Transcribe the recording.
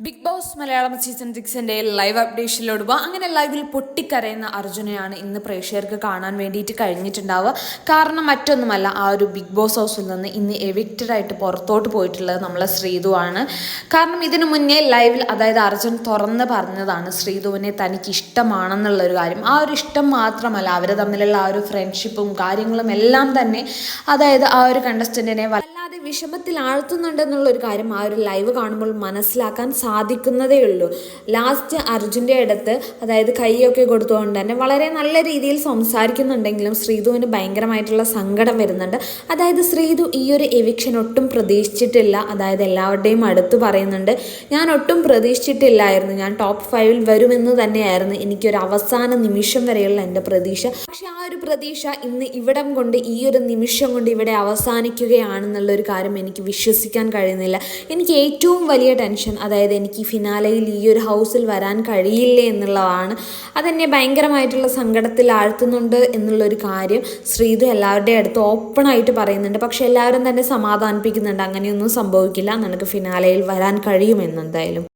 Big boss Malayalam season സിക്സിന്റെ live അപ്ഡേഷനിലോടുക അങ്ങനെ ലൈവിൽ പൊട്ടിക്കരയുന്ന അർജുനെയാണ് ഇന്ന് പ്രേക്ഷകർക്ക് കാണാൻ വേണ്ടിയിട്ട് കഴിഞ്ഞിട്ടുണ്ടാവുക. കാരണം മറ്റൊന്നുമല്ല ആ ഒരു ബിഗ് ബോസ് ഹൗസിൽ നിന്ന് ഇന്ന് എവിക്റ്റഡ് ആയിട്ട് പുറത്തോട്ട് പോയിട്ടുള്ളത് നമ്മളെ ശ്രീതുവാണ് കാരണം ഇതിനു മുന്നേ ലൈവിൽ അതായത് അർജുൻ തുറന്ന് പറഞ്ഞതാണ് ശ്രീതുവിനെ തനിക്ക് ഇഷ്ടമാണെന്നുള്ള ഒരു കാര്യം. ആ ഒരു ഇഷ്ടം മാത്രമല്ല അവർ തമ്മിലുള്ള ആ ഒരു ഫ്രണ്ട്ഷിപ്പും കാര്യങ്ങളും എല്ലാം തന്നെ അതായത് ആ ഒരു കണ്ടസ്റ്റന്റിനെ വിഷമത്തിൽ ആഴ്ത്തുന്നുണ്ടെന്നുള്ള ഒരു കാര്യം ആ ഒരു ലൈവ് കാണുമ്പോൾ മനസ്സിലാക്കാൻ സാധിക്കുന്നതേ ഉള്ളൂ ലാസ്റ്റ് അർജുന്റെ അടുത്ത് അതായത് കൈയൊക്കെ കൊടുത്തുകൊണ്ട് തന്നെ വളരെ നല്ല രീതിയിൽ സംസാരിക്കുന്നുണ്ടെങ്കിലും ശ്രീധുവിന് ഭയങ്കരമായിട്ടുള്ള സങ്കടം വരുന്നുണ്ട്. അതായത് ശ്രീധു ഈ ഒരു എവിക്ഷൻ ഒട്ടും പ്രതീക്ഷിച്ചിട്ടില്ല. അതായത് എല്ലാവരുടെയും അടുത്ത് പറയുന്നുണ്ട് ഞാൻ ഒട്ടും പ്രതീക്ഷിച്ചിട്ടില്ലായിരുന്നു. ഞാൻ ടോപ്പ് ഫൈവിൽ വരുമെന്ന് തന്നെയായിരുന്നു. എനിക്കൊരു അവസാന നിമിഷം വരെയുള്ള എന്റെ പ്രതീക്ഷ. പക്ഷേ ആ ഒരു പ്രതീക്ഷ ഇന്ന് ഇവിടം കൊണ്ട് ഈ ഒരു നിമിഷം കൊണ്ട് ഇവിടെ അവസാനിക്കുകയാണെന്നുള്ള ഒരു കാര്യം എനിക്ക് വിശ്വസിക്കാൻ കഴിയുന്നില്ല. എനിക്ക് ഏറ്റവും വലിയ ടെൻഷൻ അതായത് എനിക്ക് ഫിനാലയിൽ ഈ ഒരു ഹൗസിൽ വരാൻ കഴിയില്ലേ എന്നുള്ളതാണ്. അതെന്നെ ഭയങ്കരമായിട്ടുള്ള സങ്കടത്തിൽ ആഴ്ത്തുന്നുണ്ട് എന്നുള്ളൊരു കാര്യം ശ്രീതു എല്ലാവരുടെയും അടുത്ത് ഓപ്പണായിട്ട് പറയുന്നുണ്ട്. പക്ഷെ എല്ലാവരും തന്നെ സമാധാനിപ്പിക്കുന്നുണ്ട് അങ്ങനെയൊന്നും സംഭവിക്കില്ല. നിനക്ക് ഫിനാലയിൽ വരാൻ കഴിയുമെന്ന് എന്തായാലും